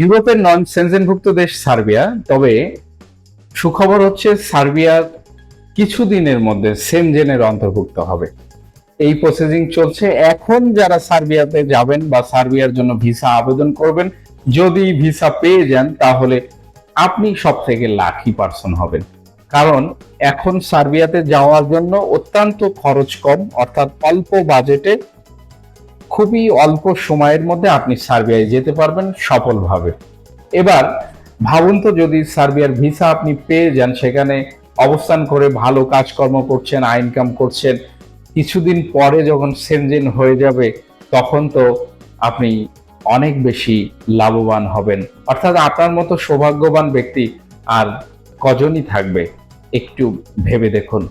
ইউরোপের নন সেনজেনভুক্ত দেশ সার্বিয়া, তবে সুখবর হচ্ছে সার্বিয়া কিছুদিনের মধ্যে সেনজেনের অন্তর্ভুক্ত হবে। এই প্রসেসিং চলছে। এখন যারা সার্বিয়াতে যাবেন বা সার্বিয়ার জন্য ভিসা আবেদন করবেন, যদি ভিসা পেয়ে যান, তাহলে আপনি সব থেকে লাকি পার্সন হবেন। কারণ এখন সার্বিয়াতে যাওয়ার জন্য অত্যন্ত খরচ কম, অর্থাৎ অল্প বাজেটে খুবই অল্প সময়ের মধ্যে আপনি সার্বিয়ায় যেতে পারবেন সফলভাবে। এবার ভাবুন তো যদি সার্বিয়ার ভিসা আপনি পেয়ে যান, সেখানে অবস্থান করে ভালো কাজকর্ম করছেন ইনকাম করছেন, কিছুদিন পরে যখন সেনজেন হয়ে যাবে, তখন তো আপনি অনেক বেশি লাভবান হবেন। অর্থাৎ আপনার মতো সৌভাগ্যবান ব্যক্তি আর কজনই থাকবে, একটু ভেবে দেখুন।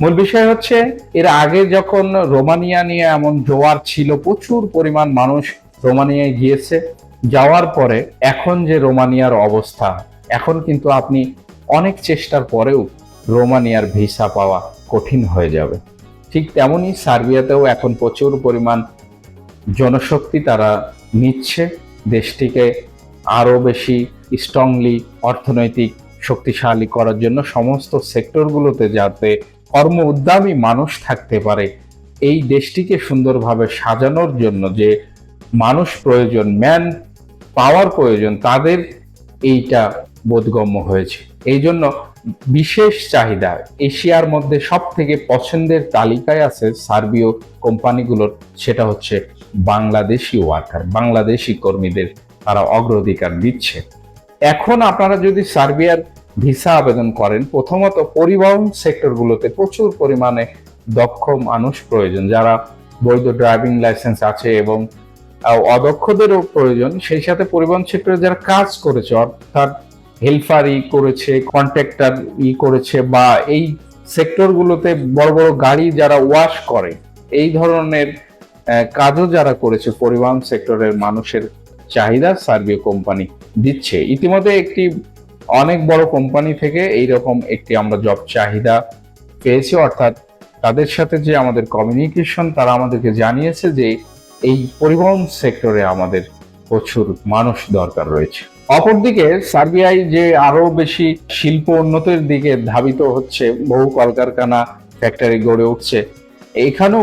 মূল বিষয় হচ্ছে, এর আগে যখন রোমানিয়া নিয়ে এমন জোয়ার ছিল, প্রচুর পরিমাণ মানুষ রোমানিয়ায় গিয়েছে। যাওয়ার পরে এখন যে রোমানিয়ার অবস্থা, এখন কিন্তু আপনি অনেক চেষ্টার পরেও রোমানিয়ার ভিসা পাওয়া কঠিন হয়ে যাবে। ঠিক তেমনই সার্বিয়াতেও এখন প্রচুর পরিমাণ জনশক্তি তারা নিচ্ছে। দেশটিকে আরও বেশি স্ট্রংলি অর্থনৈতিক শক্তিশালী করার জন্য সমস্ত সেক্টরগুলোতে যাতে কর্ম উদ্যমী মানুষ থাকতে পারে। এই দেশটিকে সুন্দরভাবে সাজানোর জন্য যে মানুষ প্রয়োজন, ম্যান পাওয়ার প্রয়োজন, তাদের এইটা বোধগম্য হয়েছে। এই জন্য বিশেষ চাহিদা এশিয়ার মধ্যে সব থেকে পছন্দের তালিকায় আছে সার্বীয় কোম্পানিগুলোর, সেটা হচ্ছে বাংলাদেশি ওয়ার্কার, বাংলাদেশি কর্মীদের তারা অগ্রাধিকার দিচ্ছে। এখন আপনারা যদি সার্বিয়ার ভিসা আবেদন করেন। প্রথমত পরিবহন সেক্টরগুলোতে প্রচুর পরিমাণে দক্ষ মানুষ প্রয়োজন, যারা বৈধ ড্রাইভিং লাইসেন্স আছে এবং অদক্ষদেরও প্রয়োজন। সেই সাথে পরিবহন সেক্টরে যারা কাজ করেছে, অর্থাৎ হেল্পার ই করেছে, কন্ট্রাক্টর ই করেছে বা এই সেক্টরগুলোতে বড় বড় গাড়ি যারা ওয়াশ করে, এই ধরনের কাজও যারা করেছে, পরিবহন সেক্টরের মানুষের চাহিদা সার্বীয় কোম্পানি দিচ্ছে। ইতিমধ্যে একটি অনেক বড় কোম্পানি থেকে এইরকম একটি আমরা জব চাহিদা পেয়েছি, অর্থাৎ তাদের সাথে যে আমাদের কমিউনিকেশন তারা আমাদেরকে জানিয়েছে যে এই পরিবহন সেক্টরে আমাদের প্রচুর মানুষ দরকার রয়েছে। অপরদিকে সার্বিয়ায় যে আরও বেশি শিল্প উন্নতির দিকে ধাবিত হচ্ছে, বহু কলকারখানা ফ্যাক্টরি গড়ে উঠছে, এখানেও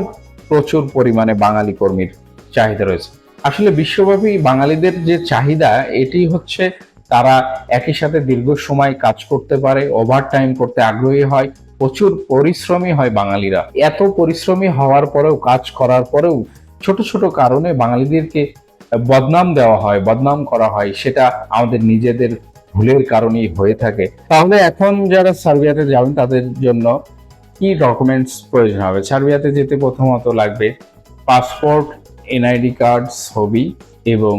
প্রচুর পরিমাণে বাঙালি কর্মীর চাহিদা রয়েছে। আসলে বিশ্বব্যাপী বাঙালিদের যে চাহিদা, এটি হচ্ছে তারা একই সাথে দীর্ঘ সময় কাজ করতে পারে ওভার টাইম করতে আগ্রহী হয়, প্রচুর পরিশ্রমী হয় বাঙালিরা। এত পরিশ্রমী হওয়ার পরেও, কাজ করার পরেও ছোট ছোট কারণে বাঙালিদেরকে বদনাম দেওয়া হয়, বদনাম করা হয়, সেটা আমাদের নিজেদের ভুলের কারণেই হয়ে থাকে। তাহলে এখন যারা সার্বিয়াতে যাবেন, তাদের জন্য কি ডকুমেন্টস প্রয়োজন হবে? সার্বিয়াতে যেতে প্রথমত লাগবে পাসপোর্ট এনআইডি কার্ড ছবি এবং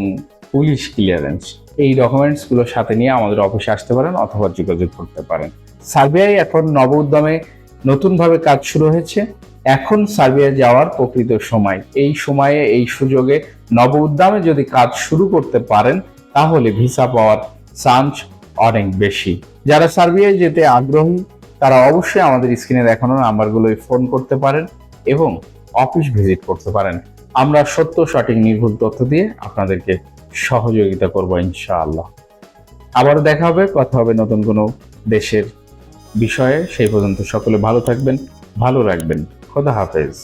পুলিশ ক্লিয়ারেন্স এই ডকুমেন্টসগুলো সাথে নিয়ে আমাদের অফিসে আসতে পারেন অথবা যোগাযোগ করতে পারেন। সার্বিয়ায় এখন নব উদ্যমে নতুনভাবে কাজ শুরু হয়েছে। এখন সার্বিয়া যাওয়ার প্রকৃত সময়। এই সময়ে, এই সুযোগে নব উদ্যমে যদি কাজ শুরু করতে পারেন, তাহলে ভিসা পাওয়ার চান্স অনেক বেশি। যারা সার্বিয়ায় যেতে আগ্রহী, তারা অবশ্যই আমাদের স্ক্রিনে দেখানো নাম্বারগুলোয় ফোন করতে পারেন এবং অফিস ভিজিট করতে পারেন। আমরা সত্য সঠিক নির্ভুল তথ্য দিয়ে আপনাদেরকে সহযোগিতা করব ইনশাআল্লাহ। আবার দেখা হবে, কথা হবে নতুন কোনো দেশের বিষয়ে। সেই পর্যন্ত সকলে ভালো থাকবেন, ভালো রাখবেন। খোদা হাফেজ।